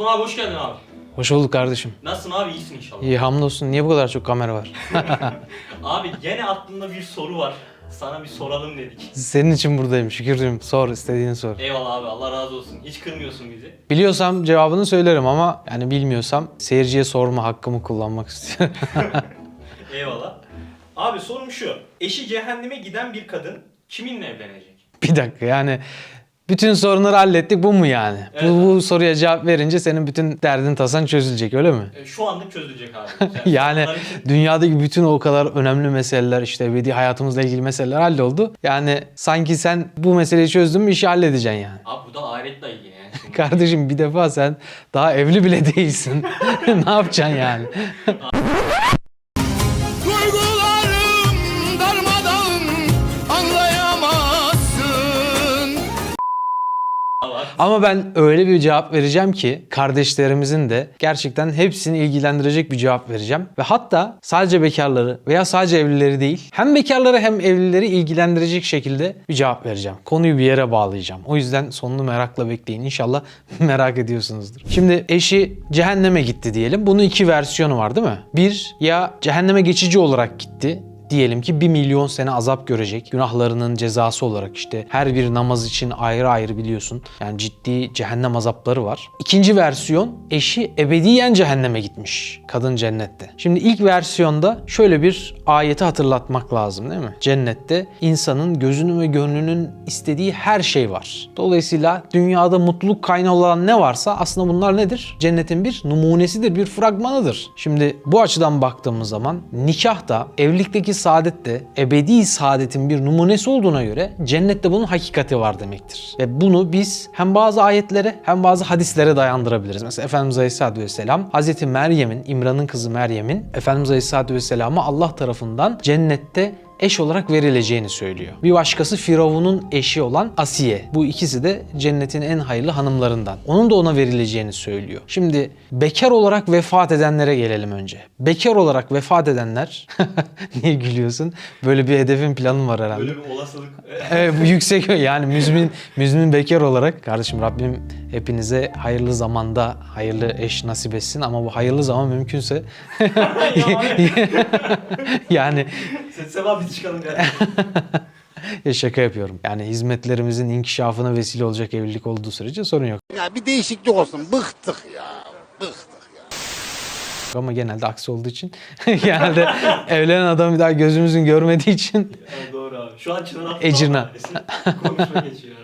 Osman abi hoş geldin abi. Hoş bulduk kardeşim. Nasılsın abi? İyisin inşallah. İyi hamdolsun. Niye bu kadar çok kamera var? Abi gene aklımda bir soru var. Sana bir soralım dedik. Senin için buradayım şükürcüğüm. Sor istediğini sor. Eyvallah abi Allah razı olsun. Hiç kırmıyorsun bizi. Biliyorsam cevabını söylerim ama yani bilmiyorsam seyirciye sorma hakkımı kullanmak istiyorum. Eyvallah. Abi sorum şu. Eşi cehenneme giden bir kadın kiminle evlenecek? bir dakika yani bütün sorunları hallettik bu mu yani? Evet bu, bu soruya cevap verince senin bütün derdin tasan çözülecek öyle mi? E, şu anlık çözülecek abi. Yani için- dünyadaki bütün o kadar önemli meseleler işte ebedi hayatımızla ilgili meseleler halloldu. Yani sanki sen bu meseleyi çözdün mü işi halledeceksin yani. Abi bu da ahiretle ilgili yani. Şimdi Kardeşim bir defa sen daha evli bile değilsin. ne yapacaksın yani? Ama ben öyle bir cevap vereceğim ki kardeşlerimizin de gerçekten hepsini ilgilendirecek bir cevap vereceğim. Ve hatta sadece bekarları veya sadece evlileri değil hem bekarları hem evlileri ilgilendirecek şekilde bir cevap vereceğim. Konuyu bir yere bağlayacağım. O yüzden sonunu merakla bekleyin. İnşallah merak ediyorsunuzdur. Şimdi eşi cehenneme gitti diyelim. Bunun iki versiyonu var değil mi? Bir ya cehenneme geçici olarak gitti diyelim ki 1 milyon sene azap görecek. Günahlarının cezası olarak işte her bir namaz için ayrı ayrı biliyorsun. Yani ciddi cehennem azapları var. İkinci versiyon eşi ebediyen cehenneme gitmiş. Kadın cennette. Şimdi ilk versiyonda şöyle bir ayeti hatırlatmak lazım değil mi? Cennette insanın gözünün ve gönlünün istediği her şey var. Dolayısıyla dünyada mutluluk kaynağı olan ne varsa aslında bunlar nedir? Cennetin bir numunesidir, bir fragmanıdır. Şimdi bu açıdan baktığımız zaman nikah da evlilikteki saadet de ebedi saadetin bir numunesi olduğuna göre cennette bunun hakikati var demektir. Ve bunu biz hem bazı ayetlere hem bazı hadislere dayandırabiliriz. Mesela Efendimiz Aleyhisselatü Vesselam Hazreti Meryem'in, İmran'ın kızı Meryem'in Efendimiz Aleyhisselatü Vesselam'a Allah tarafından cennette eş olarak verileceğini söylüyor. Bir başkası Firavun'un eşi olan Asiye. Bu ikisi de cennetin en hayırlı hanımlarından. Onun da ona verileceğini söylüyor. Şimdi bekar olarak vefat edenlere gelelim önce. Bekar olarak vefat edenler... Niye gülüyorsun? Böyle bir hedefin planın var herhalde. Böyle bir olasılık. Evet bu yüksek yani müzmin müzmin bekar olarak kardeşim Rabbim hepinize hayırlı zamanda hayırlı eş nasip etsin ama bu hayırlı zaman mümkünse yani Setse var biz çıkalım yani. ya şaka yapıyorum. Yani hizmetlerimizin inkişafına vesile olacak evlilik olduğu sürece sorun yok. Ya bir değişiklik olsun bıktık ya bıktık Ama genelde aksi olduğu için genelde evlenen adam bir daha gözümüzün görmediği için Evet, doğru abi. Şu an Çınar Ecirna. Konuşma geçiyor.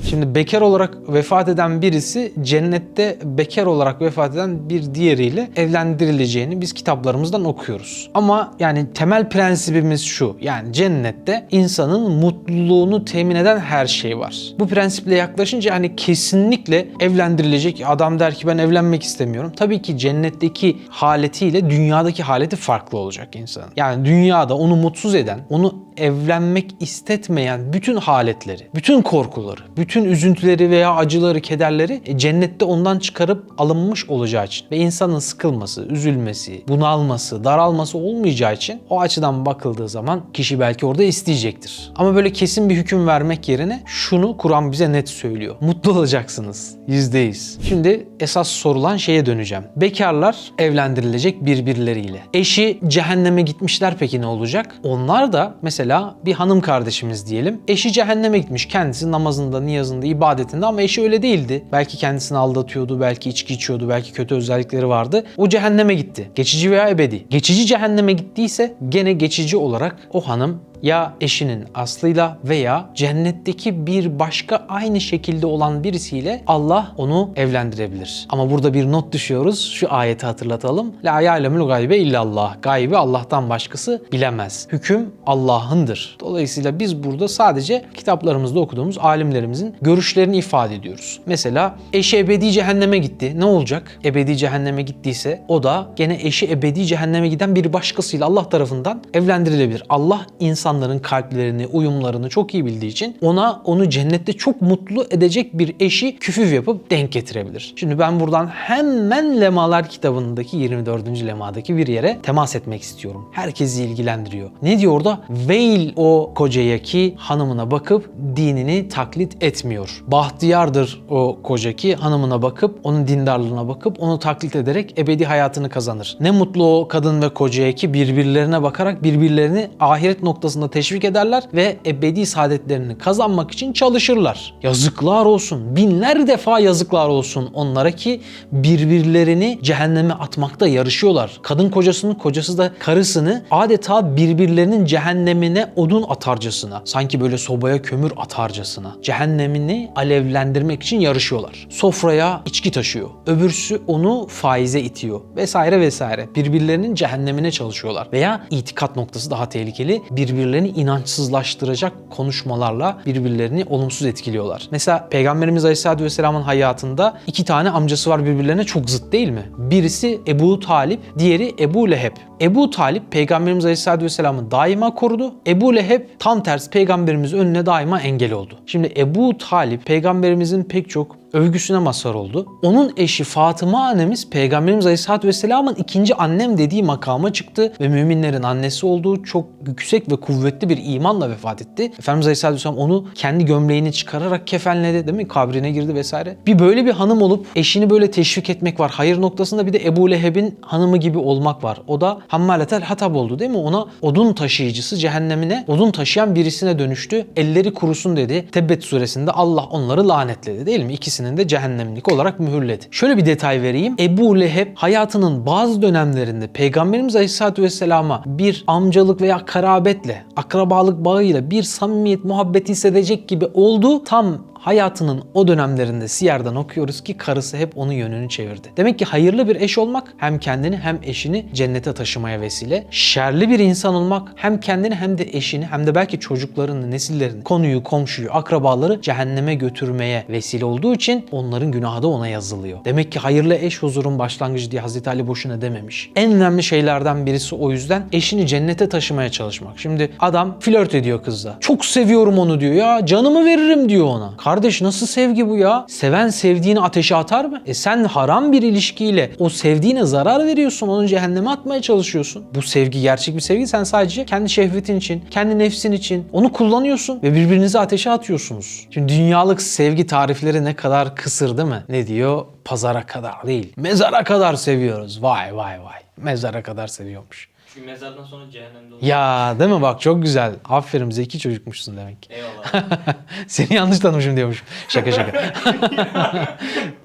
Şimdi bekar olarak vefat eden birisi cennette bekar olarak vefat eden bir diğeriyle evlendirileceğini biz kitaplarımızdan okuyoruz. Ama yani temel prensibimiz şu. Yani cennette insanın mutluluğunu temin eden her şey var. Bu prensiple yaklaşınca hani kesinlikle evlendirilecek adam der ki ben evlenmek istemiyorum. Tabii ki cennetteki haletiyle dünyadaki haleti farklı olacak insanın. Yani dünyada onu mutsuz eden, onu evlenmek istetmeyen bütün haletleri, bütün korkuları, bütün üzüntüleri veya acıları, kederleri e, cennette ondan çıkarıp alınmış olacağı için ve insanın sıkılması, üzülmesi, bunalması, daralması olmayacağı için o açıdan bakıldığı zaman kişi belki orada isteyecektir. Ama böyle kesin bir hüküm vermek yerine şunu Kur'an bize net söylüyor. Mutlu olacaksınız. %100. Şimdi esas sorulan şeye döneceğim. Bekarlar evlendirilecek birbirleriyle. Eşi cehenneme gitmişler peki ne olacak? Onlar da mesela bir hanım kardeşimiz diyelim. Eşi cehenneme gitmiş. Kendisi namazında, niyazında, ibadetinde ama eşi öyle değildi. Belki kendisini aldatıyordu, belki içki içiyordu, belki kötü özellikleri vardı. O cehenneme gitti. Geçici veya ebedi. Geçici cehenneme gittiyse gene geçici olarak o hanım ya eşinin aslıyla veya cennetteki bir başka aynı şekilde olan birisiyle Allah onu evlendirebilir. Ama burada bir not düşüyoruz. Şu ayeti hatırlatalım. La ya'lemul gaybe illallah. Gaybi Allah'tan başkası bilemez. Hüküm Allah'ındır. Dolayısıyla biz burada sadece kitaplarımızda okuduğumuz alimlerimizin görüşlerini ifade ediyoruz. Mesela eşi ebedi cehenneme gitti. Ne olacak? Ebedi cehenneme gittiyse o da gene eşi ebedi cehenneme giden bir başkasıyla Allah tarafından evlendirilebilir. Allah insan insanların kalplerini, uyumlarını çok iyi bildiği için ona onu cennette çok mutlu edecek bir eşi küfüv yapıp denk getirebilir. Şimdi ben buradan hemen Lemalar kitabındaki 24. lemadaki bir yere temas etmek istiyorum. Herkesi ilgilendiriyor. Ne diyor orada? Veil o kocaya ki hanımına bakıp dinini taklit etmiyor. Bahtiyardır o koca ki hanımına bakıp onun dindarlığına bakıp onu taklit ederek ebedi hayatını kazanır. Ne mutlu o kadın ve kocaya ki birbirlerine bakarak birbirlerini ahiret noktasında teşvik ederler ve ebedi saadetlerini kazanmak için çalışırlar. Yazıklar olsun. Binler defa yazıklar olsun onlara ki birbirlerini cehenneme atmakta yarışıyorlar. Kadın kocasının kocası da karısını adeta birbirlerinin cehennemine odun atarcasına, sanki böyle sobaya kömür atarcasına cehennemini alevlendirmek için yarışıyorlar. Sofraya içki taşıyor. Öbürsü onu faize itiyor vesaire vesaire. Birbirlerinin cehennemine çalışıyorlar. Veya itikat noktası daha tehlikeli. Birbirlerini inançsızlaştıracak konuşmalarla birbirlerini olumsuz etkiliyorlar. Mesela Peygamberimiz Aleyhisselatü Vesselam'ın hayatında iki tane amcası var birbirlerine çok zıt değil mi? Birisi Ebu Talip, diğeri Ebu Leheb. Ebu Talip Peygamberimiz Aleyhisselatü Vesselam'ı daima korudu. Ebu Leheb tam tersi Peygamberimiz önüne daima engel oldu. Şimdi Ebu Talip Peygamberimizin pek çok övgüsüne mazhar oldu. Onun eşi Fatıma annemiz Peygamberimiz Aleyhisselatü Vesselam'ın ikinci annem dediği makama çıktı ve müminlerin annesi olduğu çok yüksek ve kuvvetli bir imanla vefat etti. Efendimiz Aleyhisselatü Vesselam onu kendi gömleğini çıkararak kefenledi değil mi? Kabrine girdi vesaire. Bir böyle bir hanım olup eşini böyle teşvik etmek var. Hayır noktasında bir de Ebu Leheb'in hanımı gibi olmak var. O da hammaletel hatab oldu değil mi? Ona odun taşıyıcısı cehennemine odun taşıyan birisine dönüştü. Elleri kurusun dedi. Tebbet suresinde Allah onları lanetledi değil mi? İkisinin de cehennemlik olarak mühürledi. Şöyle bir detay vereyim. Ebu Leheb hayatının bazı dönemlerinde Peygamberimiz Aleyhisselatü Vesselam'a bir amcalık veya karabetle, akrabalık bağıyla bir samimiyet, muhabbet hissedecek gibi oldu. Tam hayatının o dönemlerinde Siyer'den okuyoruz ki karısı hep onun yönünü çevirdi. Demek ki hayırlı bir eş olmak hem kendini hem eşini cennete taşımaya vesile. Şerli bir insan olmak hem kendini hem de eşini hem de belki çocuklarını, nesillerini, konuyu, komşuyu, akrabaları cehenneme götürmeye vesile olduğu için onların günahı da ona yazılıyor. Demek ki hayırlı eş huzurun başlangıcı diye Hazreti Ali boşuna dememiş. En önemli şeylerden birisi o yüzden eşini cennete taşımaya çalışmak. Şimdi adam flört ediyor kızla. Çok seviyorum onu diyor ya canımı veririm diyor ona. Kardeş nasıl sevgi bu ya? Seven sevdiğini ateşe atar mı? E sen haram bir ilişkiyle o sevdiğine zarar veriyorsun. Onu cehenneme atmaya çalışıyorsun. Bu sevgi gerçek bir sevgi. Sen sadece kendi şehvetin için, kendi nefsin için onu kullanıyorsun ve birbirinizi ateşe atıyorsunuz. Şimdi dünyalık sevgi tarifleri ne kadar kısır değil mi? Ne diyor? Pazara kadar değil. Mezara kadar seviyoruz. Vay vay vay. Mezara kadar seviyormuş. Çünkü mezardan sonra cehennemde olur. Ya değil mi bak çok güzel. Aferin zeki çocukmuşsun demek. Eyvallah. Seni yanlış tanımışım diyormuş. Şaka şaka.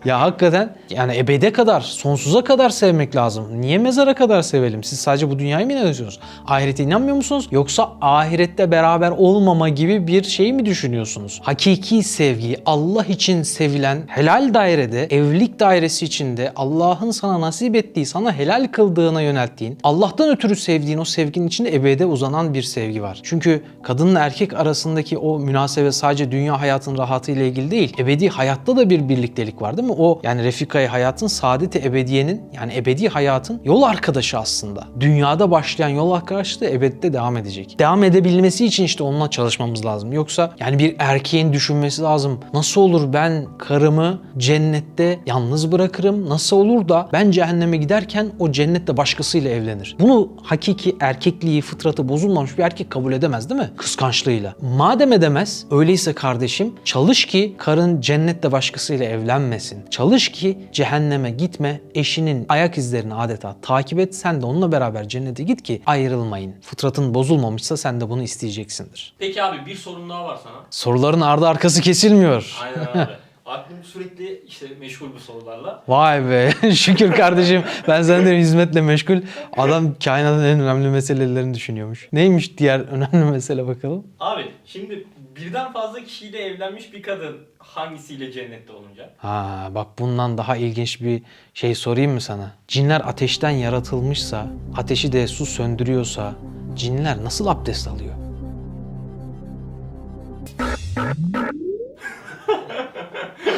ya hakikaten yani ebede kadar, sonsuza kadar sevmek lazım. Niye mezara kadar sevelim? Siz sadece bu dünyayı mı inanıyorsunuz? Ahirete inanmıyor musunuz? Yoksa ahirette beraber olmama gibi bir şey mi düşünüyorsunuz? Hakiki sevgi, Allah için sevilen helal dairede, evlilik dairesi içinde Allah'ın sana nasip ettiği, sana helal kıldığına yönelttiğin, Allah'tan ötürü sevdiğin o sevginin içinde ebede uzanan bir sevgi var. Çünkü kadınla erkek arasındaki o münasebet sadece dünya hayatın rahatı ile ilgili değil. Ebedi hayatta da bir birliktelik var değil mi? O yani Refika'yı hayatın saadeti ebediyenin yani ebedi hayatın yol arkadaşı aslında. Dünyada başlayan yol arkadaşlığı ebedde devam edecek. Devam edebilmesi için işte onunla çalışmamız lazım. Yoksa yani bir erkeğin düşünmesi lazım. Nasıl olur ben karımı cennette yalnız bırakırım? Nasıl olur da ben cehenneme giderken o cennette başkasıyla evlenir? Bunu hakiki erkekliği, fıtratı bozulmamış bir erkek kabul edemez değil mi? Kıskançlığıyla. Madem edemez, öyleyse kardeşim çalış ki karın cennette başkasıyla evlenmesin. Çalış ki cehenneme gitme, eşinin ayak izlerini adeta takip et. Sen de onunla beraber cennete git ki ayrılmayın. Fıtratın bozulmamışsa sen de bunu isteyeceksindir. Peki abi bir sorum daha var sana. Soruların ardı arkası kesilmiyor. Aynen abi. Aklım sürekli işte meşgul bu sorularla. Vay be şükür kardeşim ben senden hizmetle meşgul. Adam kainatın en önemli meselelerini düşünüyormuş. Neymiş diğer önemli mesele bakalım? Abi şimdi birden fazla kişiyle evlenmiş bir kadın hangisiyle cennette olunca? Ha bak bundan daha ilginç bir şey sorayım mı sana? Cinler ateşten yaratılmışsa, ateşi de su söndürüyorsa cinler nasıl abdest alıyor?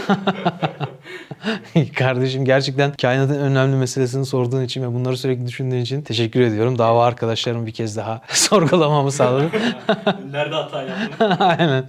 Kardeşim gerçekten kainatın önemli meselesini sorduğun için ve bunları sürekli düşündüğün için teşekkür ediyorum. Dava arkadaşlarım bir kez daha sorgulamamı sağladı. Nerede hata yaptın? Aynen.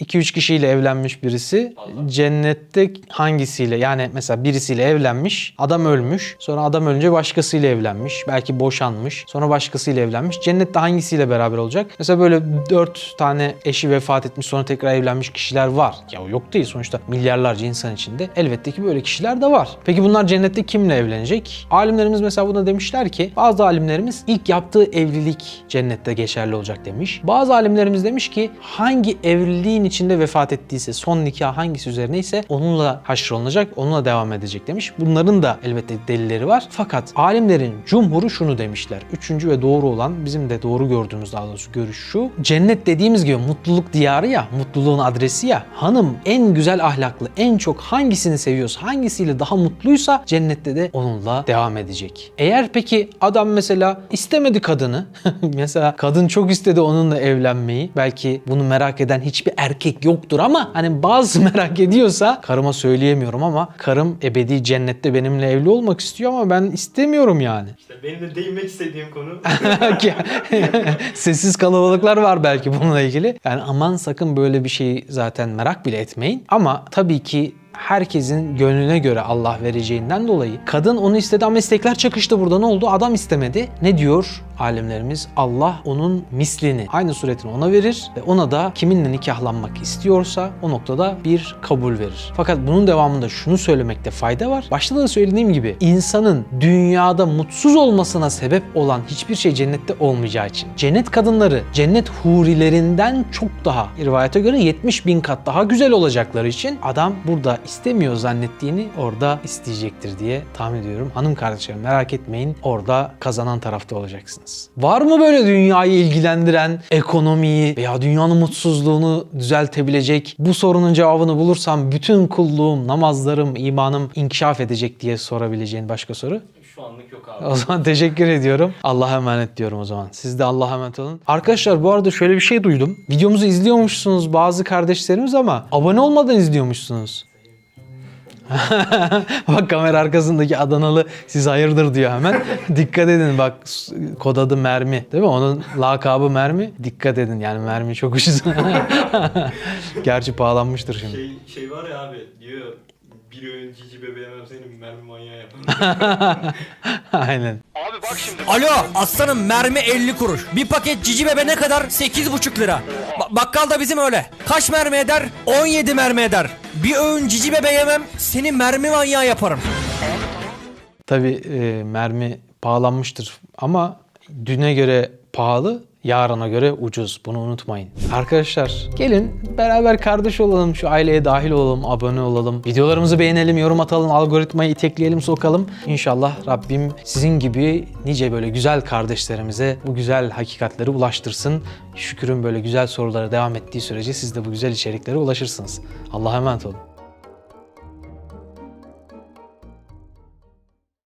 2-3 kişiyle evlenmiş birisi. Fazla. cennette hangisiyle? Yani mesela birisiyle evlenmiş adam ölmüş. Sonra adam ölünce başkasıyla evlenmiş. Belki boşanmış. Sonra başkasıyla evlenmiş. Cennette hangisiyle beraber olacak? Mesela böyle 4 tane eşi vefat etmiş sonra tekrar evlenmiş kişiler var. Ya yok değil. Sonuçta milyarlarca insan içinde elbette ki böyle kişiler de var. Peki bunlar cennette kimle evlenecek? Alimlerimiz mesela buna demişler ki bazı alimlerimiz ilk yaptığı evlilik cennette geçerli olacak. demiş. Bazı alimlerimiz demiş ki hangi evliliğin içinde vefat ettiyse son nikah hangisi üzerine ise onunla haşrolunacak, onunla devam edecek demiş. Bunların da elbette delilleri var. Fakat alimlerin cumhuru şunu demişler. Üçüncü ve doğru olan bizim de doğru gördüğümüz daha doğrusu görüş şu. Cennet dediğimiz gibi mutluluk diyarı ya, mutluluğun adresi ya. Hanım en güzel ahlaklı, en çok hangisini seviyorsa, hangisiyle daha mutluysa cennette de onunla devam edecek. Eğer peki adam mesela istemedi kadını, mesela kadın çok istedi onunla evlenmeyi. Belki bunu merak eden hiçbir erkek yoktur ama hani bazı merak ediyorsa karıma söyleyemiyorum ama karım ebedi cennette benimle evli olmak istiyor ama ben istemiyorum yani. İşte benim de değinmek istediğim konu. Sessiz kalabalıklar var belki bununla ilgili. Yani aman sakın böyle bir şeyi zaten merak bile etmeyin. Ama tabii ki herkesin gönlüne göre Allah vereceğinden dolayı kadın onu istedi ama istekler çakıştı burada ne oldu? Adam istemedi. Ne diyor alimlerimiz? Allah onun mislini, aynı suretini ona verir ve ona da kiminle nikahlanmak istiyorsa o noktada bir kabul verir. Fakat bunun devamında şunu söylemekte fayda var. Başta da söylediğim gibi insanın dünyada mutsuz olmasına sebep olan hiçbir şey cennette olmayacağı için. Cennet kadınları cennet hurilerinden çok daha rivayete göre 70 bin kat daha güzel olacakları için adam burada istemiyor zannettiğini orada isteyecektir diye tahmin ediyorum. Hanım kardeşlerim merak etmeyin orada kazanan tarafta olacaksınız. Var mı böyle dünyayı ilgilendiren ekonomiyi veya dünyanın mutsuzluğunu düzeltebilecek bu sorunun cevabını bulursam bütün kulluğum, namazlarım, imanım inkişaf edecek diye sorabileceğin başka soru? Şu anlık yok abi. O zaman teşekkür ediyorum. Allah'a emanet diyorum o zaman. Siz de Allah'a emanet olun. Arkadaşlar bu arada şöyle bir şey duydum. Videomuzu izliyormuşsunuz bazı kardeşlerimiz ama abone olmadan izliyormuşsunuz. Bak kamera arkasındaki Adanalı siz hayırdır diyor hemen. Dikkat edin bak kod adı mermi değil mi? Onun lakabı mermi. Dikkat edin yani mermi çok ucuz. Gerçi pahalanmıştır şimdi. Şey, şey var ya abi diyor bir öğün cici bebeğemem senin mermi manyağı yaparım. Aynen. Alo aslanım mermi 50 kuruş. Bir paket cici bebe ne kadar? 8,5 lira. Ba- bakkal da bizim öyle. Kaç mermi eder? 17 mermi eder. Bir öğün cici bebe yemem seni mermi manyağı yaparım. Tabii e, mermi pahalanmıştır ama düne göre pahalı, yarına göre ucuz. Bunu unutmayın. Arkadaşlar gelin beraber kardeş olalım, şu aileye dahil olalım, abone olalım. Videolarımızı beğenelim, yorum atalım, algoritmayı itekleyelim, sokalım. İnşallah Rabbim sizin gibi nice böyle güzel kardeşlerimize bu güzel hakikatleri ulaştırsın. Şükürün böyle güzel sorulara devam ettiği sürece siz de bu güzel içeriklere ulaşırsınız. Allah'a emanet olun.